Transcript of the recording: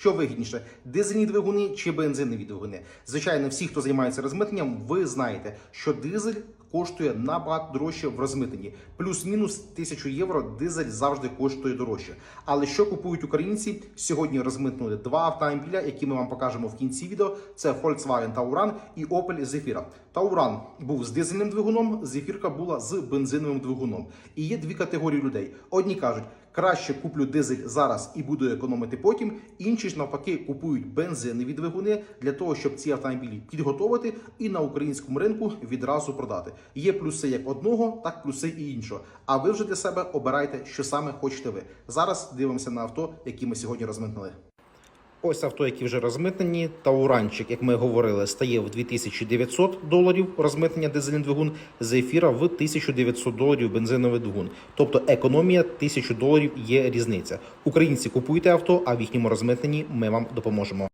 що вигідніше: дизельні двигуни чи бензинові двигуни. Звичайно, всі, хто займається розмитненням, ви знаєте, що дизель коштує набагато дорожче в розмитненні. Плюс-мінус тисячу євро дизель завжди коштує дорожче. Але що купують українці? Сьогодні розмитнули два автомобіля, які ми вам покажемо в кінці відео. Це Volkswagen Tauran і Opel Zafira. Tauran був з дизельним двигуном, Zafirka була з бензиновим двигуном. І є дві категорії людей. Одні кажуть, краще куплю дизель зараз і буду економити потім. Інші ж навпаки купують бензинові двигуни для того, щоб ці автомобілі підготовити і на українському ринку відразу продати. Є плюси як одного, так плюси і іншого. А ви вже для себе обирайте, що саме хочете ви. Зараз дивимося на авто, які ми сьогодні розмитнили. Ось авто, які вже розмитнені. Тауранчик, як ми говорили, стає в 2900 доларів розмитнення дизельний двигун, Зефіра в 1900 доларів бензиновий двигун. Тобто економія 1000 доларів є різниця. Українці купуйте авто, а в їхньому розмитненні ми вам допоможемо.